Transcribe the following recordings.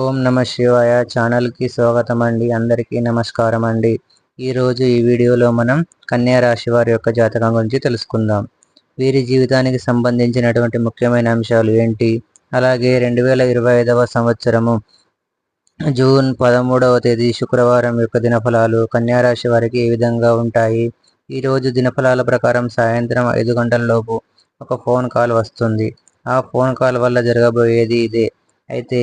ఓం నమ శివాయ ఛానల్కి స్వాగతం అండి అందరికీ నమస్కారం అండి ఈరోజు ఈ వీడియోలో మనం కన్యా రాశి వారి యొక్క జాతకం గురించి తెలుసుకుందాం. వీరి జీవితానికి సంబంధించినటువంటి ముఖ్యమైన అంశాలు ఏంటి? అలాగే రెండు వేల ఇరవై ఐదవ సంవత్సరము జూన్ పదమూడవ తేదీ శుక్రవారం యొక్క దినఫలాలు కన్యా రాశి వారికి ఏ విధంగా ఉంటాయి? ఈరోజు దినఫలాల ప్రకారం సాయంత్రం ఐదు గంటలలోపు ఒక ఫోన్ కాల్ వస్తుంది. ఆ ఫోన్ కాల్ వల్ల జరగబోయేది ఇదే. అయితే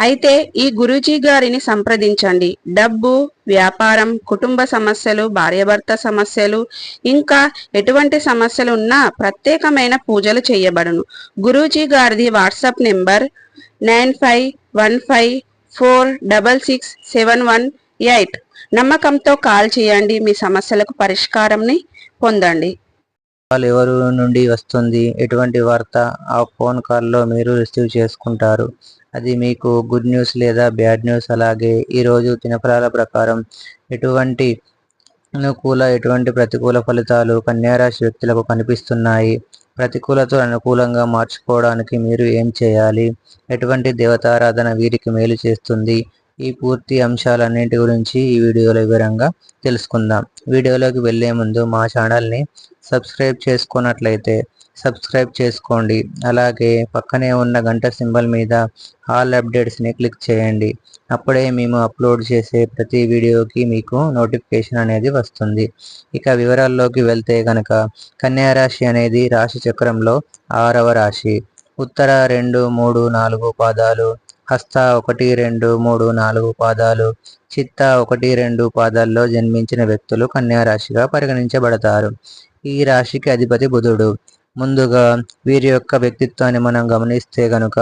అయితే ఈ గురూజీ గారిని సంప్రదించండి. డబ్బు వ్యాపారం కుటుంబ సమస్యలు భార్యాభర్త సమస్యలు ఇంకా ఎటువంటి సమస్యలు ఉన్నా ప్రత్యేకమైన పూజలు చేయబడును. గురూజీ గారిది WhatsApp number nine five one five four double six seven one eight. నమ్మకంతో కాల్ చేయండి. మీ సమస్యలకు పరిష్కారంని పొందండి. కాల్ ఎవరు నుండి వస్తుంది? ఎటువంటి వార్త ఆ ఫోన్ కాల్లో మీరు రిసీవ్ చేసుకుంటారు? అది మీకు గుడ్ న్యూస్ లేదా బ్యాడ్ న్యూస్? అలాగే ఈరోజు దినఫలాల ప్రకారం ఎటువంటి అనుకూల ఎటువంటి ప్రతికూల ఫలితాలు కన్యారాశి వ్యక్తులకు కనిపిస్తున్నాయి? ప్రతికూలతో అనుకూలంగా మార్చుకోవడానికి మీరు ఏం చేయాలి? ఎటువంటి దేవతారాధన వీరికి మేలు చేస్తుంది? ఈ పూర్తి అంశాలన్నింటి గురించి ఈ వీడియోలో వివరంగా తెలుసుకుందాం. వీడియోలోకి వెళ్ళే ముందు మా ఛానల్ని సబ్స్క్రైబ్ చేసుకున్నట్లయితే సబ్స్క్రైబ్ చేసుకోండి. అలాగే పక్కనే ఉన్న గంట సింబల్ మీద ఆల్ అప్డేట్స్ని క్లిక్ చేయండి. అప్పుడే మేము అప్లోడ్ చేసే ప్రతి వీడియోకి మీకు నోటిఫికేషన్ అనేది వస్తుంది. ఇక వివరాల్లోకి వెళ్తే కనుక కన్యారాశి అనేది రాశి చక్రంలో ఆరవ రాశి. ఉత్తర రెండు మూడు నాలుగు పాదాలు హస్త ఒకటి రెండు మూడు నాలుగు పాదాలు. చిత్త ఒకటి రెండు పాదాల్లో జన్మించిన వ్యక్తులు కన్యారాశిగా పరిగణించబడతారు. ఈ రాశికి అధిపతి బుధుడు. ముందుగా వీరి యొక్క వ్యక్తిత్వాన్ని మనం గమనిస్తే గనుక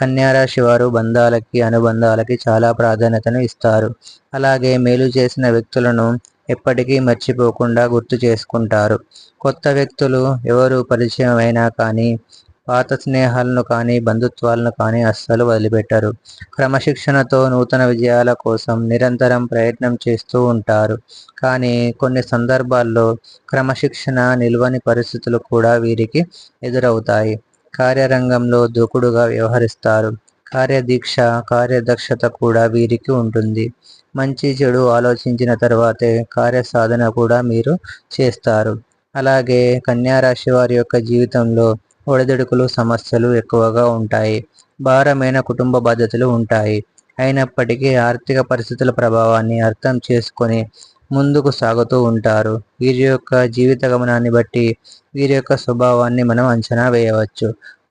కన్యారాశి వారు బంధాలకి అనుబంధాలకి చాలా ప్రాధాన్యతను ఇస్తారు. అలాగే మేలు చేసిన వ్యక్తులను ఎప్పటికీ మర్చిపోకుండా గుర్తు చేసుకుంటారు. కొత్త వ్యక్తులు ఎవరు పరిచయం అయినా కానీ పాత స్నేహాలను కానీ బంధుత్వాలను కానీ అస్సలు వదిలిపెట్టరు. క్రమశిక్షణతో నూతన విజయాల కోసం నిరంతరం ప్రయత్నం చేస్తూ ఉంటారు. కానీ కొన్ని సందర్భాల్లో క్రమశిక్షణ నిల్వని పరిస్థితులు కూడా వీరికి ఎదురవుతాయి. కార్యరంగంలో దూకుడుగా వ్యవహరిస్తారు. కార్యదీక్ష కార్యదక్షత కూడా వీరికి ఉంటుంది. మంచి చెడు ఆలోచించిన తర్వాతే కార్యసాధన కూడా మీరు చేస్తారు. అలాగే కన్యారాశి వారి యొక్క జీవితంలో ఒడిదుడుకులు సమస్యలు ఎక్కువగా ఉంటాయి. భారమైన కుటుంబ బాధ్యతలు ఉంటాయి. అయినప్పటికీ ఆర్థిక పరిస్థితుల ప్రభావాన్ని అర్థం చేసుకొని ముందుకు సాగుతూ ఉంటారు. వీరి యొక్క జీవిత గమనాన్ని బట్టి వీరి యొక్క స్వభావాన్ని మనం అంచనా వేయవచ్చు.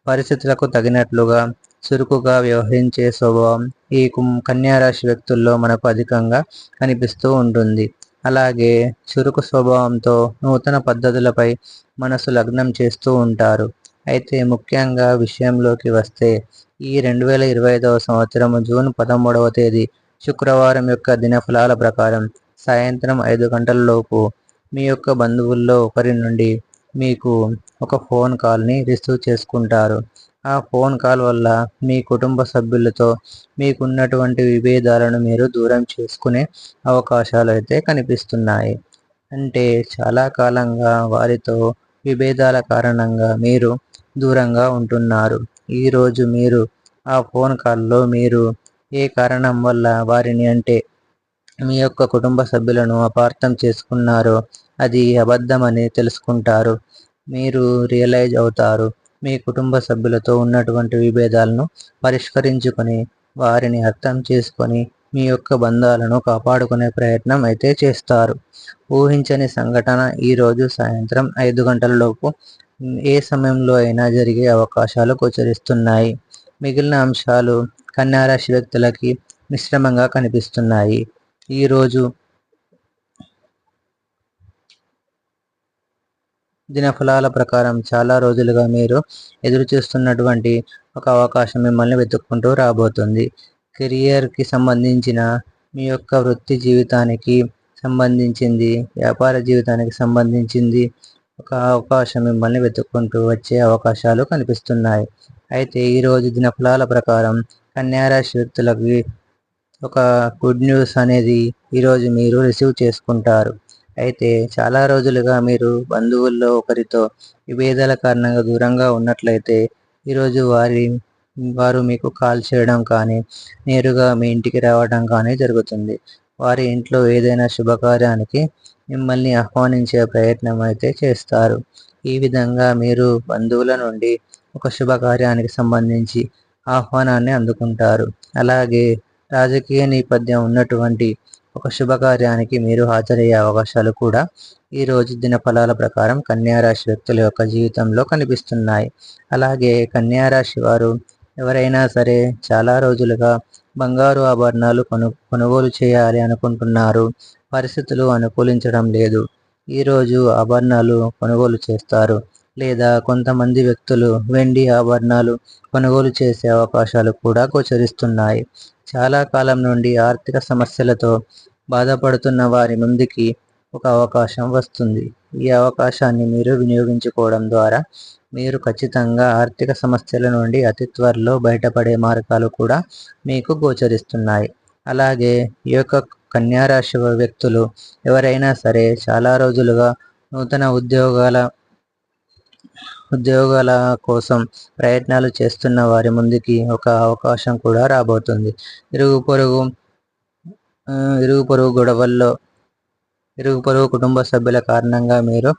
పరిస్థితులకు తగినట్లుగా చురుకుగా వ్యవహరించే స్వభావం ఈ కన్యారాశి వ్యక్తుల్లో మనకు అధికంగా కనిపిస్తూ ఉంటుంది. అలాగే చురుకు స్వభావంతో నూతన పద్ధతులపై మనసు లగ్నం చేస్తూ ఉంటారు. అయితే ముఖ్యంగా విషయంలోకి వస్తే ఈ రెండు వేల ఇరవై ఐదవ సంవత్సరం జూన్ పదమూడవ తేదీ శుక్రవారం యొక్క దినఫలాల ప్రకారం సాయంత్రం ఐదు గంటలలోపు మీ యొక్క బంధువుల్లో ఒకరి నుండి మీకు ఒక ఫోన్ కాల్ని రిసీవ్ చేసుకుంటారు. ఆ ఫోన్ కాల్ వల్ల మీ కుటుంబ సభ్యులతో మీకున్నటువంటి విభేదాలను మీరు దూరం చేసుకునే అవకాశాలు అయితే కనిపిస్తున్నాయి. అంటే చాలా కాలంగా వారితో విభేదాల కారణంగా మీరు దూరంగా ఉంటున్నారు. ఈరోజు మీరు ఆ ఫోన్ కాల్లో మీరు ఏ కారణం వల్ల వారిని అంటే మీ యొక్క కుటుంబ సభ్యులను అపార్థం చేసుకున్నారో అది అబద్ధమని తెలుసుకుంటారు. మీరు రియలైజ్ అవుతారు. మీ కుటుంబ సభ్యులతో ఉన్నటువంటి విభేదాలను పరిష్కరించుకొని వారిని అర్థం చేసుకొని మీ యొక్క బంధాలను కాపాడుకునే ప్రయత్నం అయితే చేస్తారు. ఊహించని సంఘటన ఈరోజు సాయంత్రం ఐదు గంటల లోపు ఏ సమయంలో అయినా జరిగే అవకాశాలు గోచరిస్తున్నాయి. మిగిలిన అంశాలు కన్యారాశి వ్యక్తులకి మిశ్రమంగా కనిపిస్తున్నాయి. ఈరోజు దినఫలాల ప్రకారం చాలా రోజులుగా మీరు ఎదురు చూస్తున్నటువంటి ఒక అవకాశం మిమ్మల్ని వెతుక్కుంటూ రాబోతుంది. కెరియర్కి సంబంధించిన మీ యొక్క వృత్తి జీవితానికి సంబంధించింది వ్యాపార జీవితానికి సంబంధించింది ఒక అవకాశం మిమ్మల్ని వెతుక్కుంటూ వచ్చే అవకాశాలు కనిపిస్తున్నాయి. అయితే ఈరోజు దినఫలాల ప్రకారం కన్యారాశి వ్యక్తులకి ఒక గుడ్ న్యూస్ అనేది ఈరోజు మీరు రిసీవ్ చేసుకుంటారు. అయితే చాలా రోజులుగా మీరు బంధువుల్లో ఒకరితో విభేదాల కారణంగా దూరంగా ఉన్నట్లయితే ఈరోజు వారి వారు మీకు కాల్ చేయడం కానీ నేరుగా మీ ఇంటికి రావడం కానీ జరుగుతుంది. వారి ఇంట్లో ఏదైనా శుభకార్యానికి మిమ్మల్ని ఆహ్వానించే ప్రయత్నం అయితే చేస్తారు. ఈ విధంగా మీరు బంధువుల నుండి ఒక శుభకార్యానికి సంబంధించి ఆహ్వానాన్ని అందుకుంటారు. అలాగే రాజకీయ నేపథ్యం ఉన్నటువంటి ఒక శుభకార్యానికి మీరు హాజరయ్యే అవకాశాలు కూడా ఈ రోజు దినఫలాల ప్రకారం కన్యారాశి వ్యక్తుల యొక్క జీవితంలో కనిపిస్తున్నాయి. అలాగే కన్యారాశి వారు ఎవరైనా సరే చాలా రోజులుగా బంగారు ఆభరణాలు కొను కొనుగోలు చేయాలి అనుకుంటున్నారు. పరిస్థితులు అనుకూలించడం లేదు. ఈరోజు ఆభరణాలు కొనుగోలు చేస్తారు. లేదా కొంతమంది వ్యక్తులు వెండి ఆభరణాలు కొనుగోలు చేసే అవకాశాలు కూడా గోచరిస్తున్నాయి. చాలా కాలం నుండి ఆర్థిక సమస్యలతో బాధపడుతున్న వారి ముందుకి ఒక అవకాశం వస్తుంది. ఈ అవకాశాన్ని మీరు వినియోగించుకోవడం ద్వారా మీరు ఖచ్చితంగా ఆర్థిక సమస్యల నుండి అతి త్వరలో బయటపడే మార్గాలు కూడా మీకు గోచరిస్తున్నాయి. అలాగే ఈ యొక్క కన్యారాశి వ్యక్తులు ఎవరైనా సరే చాలా రోజులుగా నూతన ఉద్యోగాల ఉద్యోగాల కోసం ప్రయత్నాలు చేస్తున్న వారి ముందుకి ఒక అవకాశం కూడా రాబోతుంది. ఇరుగు పొరుగు ఇరుగు పొరుగు గొడవల్లో ఇరుగు పొరుగు కుటుంబ సభ్యుల కారణంగా మీరు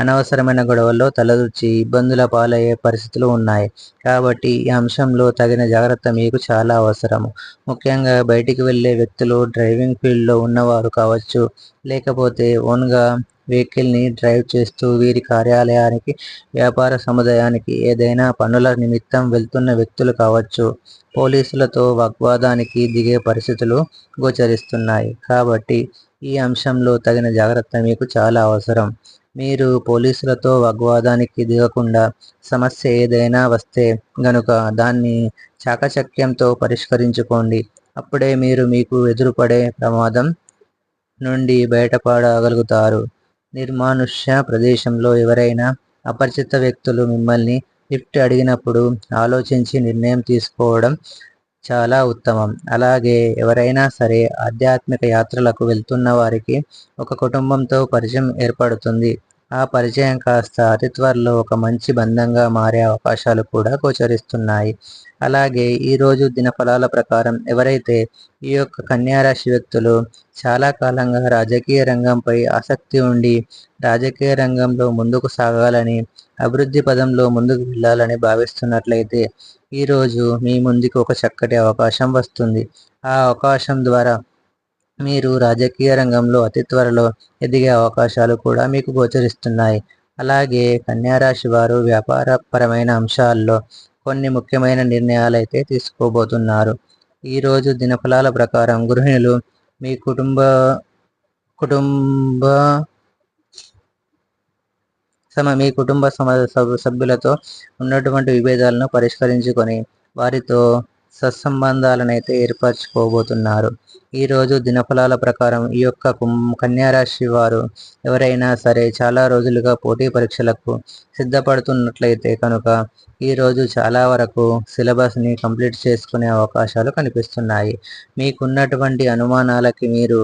అనవసరమైన గొడవల్లో తలదూర్చి ఇబ్బందుల పాలయ్యే పరిస్థితులు ఉన్నాయి. కాబట్టి ఈ అంశంలో తగిన జాగ్రత్త మీకు చాలా అవసరము. ముఖ్యంగా బయటికి వెళ్ళే వ్యక్తులు డ్రైవింగ్ ఫీల్డ్లో ఉన్నవారు కావచ్చు లేకపోతే ఓన్గా వెహికల్ని డ్రైవ్ చేస్తూ వీరి కార్యాలయానికి వ్యాపార సముదాయానికి ఏదైనా పనుల నిమిత్తం వెళ్తున్న వ్యక్తులు కావచ్చు పోలీసులతో వాగ్వాదానికి దిగే పరిస్థితులు గోచరిస్తున్నాయి. కాబట్టి ఈ అంశంలో తగిన జాగ్రత్త మీకు చాలా అవసరం. మీరు పోలీసులతో వాగ్వాదానికి దిగకుండా సమస్య ఏదైనా వస్తే గనుక దాన్ని చాకచక్యంతో పరిష్కరించుకోండి. అప్పుడే మీరు మీకు ఎదురుపడే ప్రమాదం నుండి బయటపడగలుగుతారు. నిర్మానుష్య ప్రదేశంలో ఎవరైనా అపరిచిత వ్యక్తులు మిమ్మల్ని లిఫ్ట్ అడిగినప్పుడు ఆలోచించి నిర్ణయం తీసుకోవడం చాలా ఉత్తమం. అలాగే ఎవరైనా సరే ఆధ్యాత్మిక యాత్రలకు వెళ్తున్న వారికి ఒక కుటుంబంతో పరిచయం ఏర్పడుతుంది. ఆ పరిచయం కాస్త అతి త్వరలో ఒక మంచి బంధంగా మారే అవకాశాలు కూడా గోచరిస్తున్నాయి. అలాగే ఈరోజు దినఫలాల ప్రకారం ఎవరైతే ఈ యొక్క కన్యారాశి వ్యక్తులు చాలా కాలంగా రాజకీయ రంగంపై ఆసక్తి ఉండి రాజకీయ రంగంలో ముందుకు సాగాలని అభివృద్ధి పదంలో ముందుకు వెళ్ళాలని భావిస్తున్నట్లయితే ఈరోజు మీ ముందుకు ఒక చక్కటి అవకాశం వస్తుంది. ఆ అవకాశం ద్వారా మీరు రాజకీయ రంగంలో అతి త్వరలో ఎదిగే అవకాశాలు కూడా మీకు గోచరిస్తున్నాయి. అలాగే కన్యారాశి వారు వ్యాపారపరమైన అంశాల్లో కొన్ని ముఖ్యమైన నిర్ణయాలు అయితే తీసుకోబోతున్నారు ఈరోజు దినఫలాల ప్రకారం గృహిణులు మీ కుటుంబ కుటుంబ సమ మీ కుటుంబ సమ సభ్యులతో ఉన్నటువంటి విభేదాలను పరిష్కరించుకొని వారితో సత్సంబంధాలను అయితే ఏర్పరచుకోబోతున్నారు ఈరోజు దినఫలాల ప్రకారం ఈ యొక్క కుం- కన్యారాశి వారు ఎవరైనా సరే చాలా రోజులుగా పోటీ పరీక్షలకు సిద్ధపడుతున్నట్లయితే కనుక ఈరోజు చాలా వరకు సిలబస్ని కంప్లీట్ చేసుకునే అవకాశాలు కనిపిస్తున్నాయి. మీకున్నటువంటి అనుమానాలకి మీరు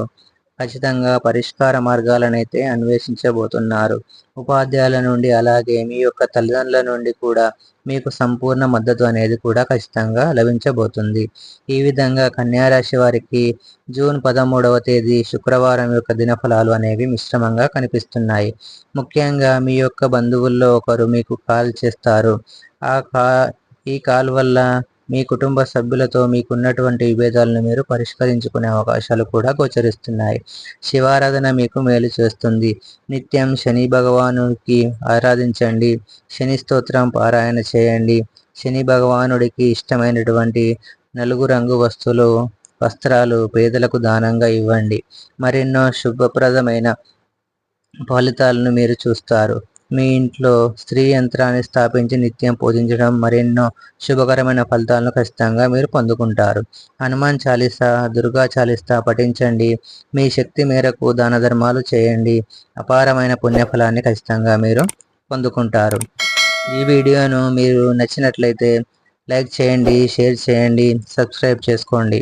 ఖచ్చితంగా పరిష్కార మార్గాలనైతే అన్వేషించబోతున్నారు. ఉపాధ్యాయుల నుండి అలాగే మీ యొక్క తల్లిదండ్రుల నుండి కూడా మీకు సంపూర్ణ మద్దతు అనేది కూడా ఖచ్చితంగా లభించబోతుంది. ఈ విధంగా కన్యారాశి వారికి జూన్ పదమూడవ తేదీ శుక్రవారం యొక్క దినఫలాలు అనేవి మిశ్రమంగా కనిపిస్తున్నాయి. ముఖ్యంగా మీ యొక్క బంధువుల్లో ఒకరు మీకు కాల్ చేస్తారు. ఆ కా ఈ కాల్ వల్ల మీ కుటుంబ సభ్యులతో మీకున్నటువంటి విభేదాలను మీరు పరిష్కరించుకునే అవకాశాలు కూడా గోచరిస్తున్నాయి. శివారాధన మీకు మేలు చేస్తుంది. నిత్యం శని భగవానుడికి ఆరాధించండి. శని స్తోత్రం పారాయణ చేయండి. శని భగవానుడికి ఇష్టమైనటువంటి నలుగు రంగు వస్తువులు వస్త్రాలు పేదలకు దానంగా ఇవ్వండి. మరెన్నో శుభప్రదమైన ఫలితాలను మీరు చూస్తారు. మీ ఇంట్లో స్త్రీ యంత్రాన్ని స్థాపించి నిత్యం పూజించడం మరెన్నో శుభకరమైన ఫలితాలను ఖచ్చితంగా మీరు పొందుకుంటారు. హనుమాన్ చాలీసా దుర్గా చాలీసా పఠించండి. మీ శక్తి మేరకు దాన ధర్మాలు చేయండి. అపారమైన పుణ్యఫలాన్ని ఖచ్చితంగా మీరు పొందుకుంటారు. ఈ వీడియోను మీరు నచ్చినట్లయితే లైక్ చేయండి షేర్ చేయండి సబ్స్క్రైబ్ చేసుకోండి.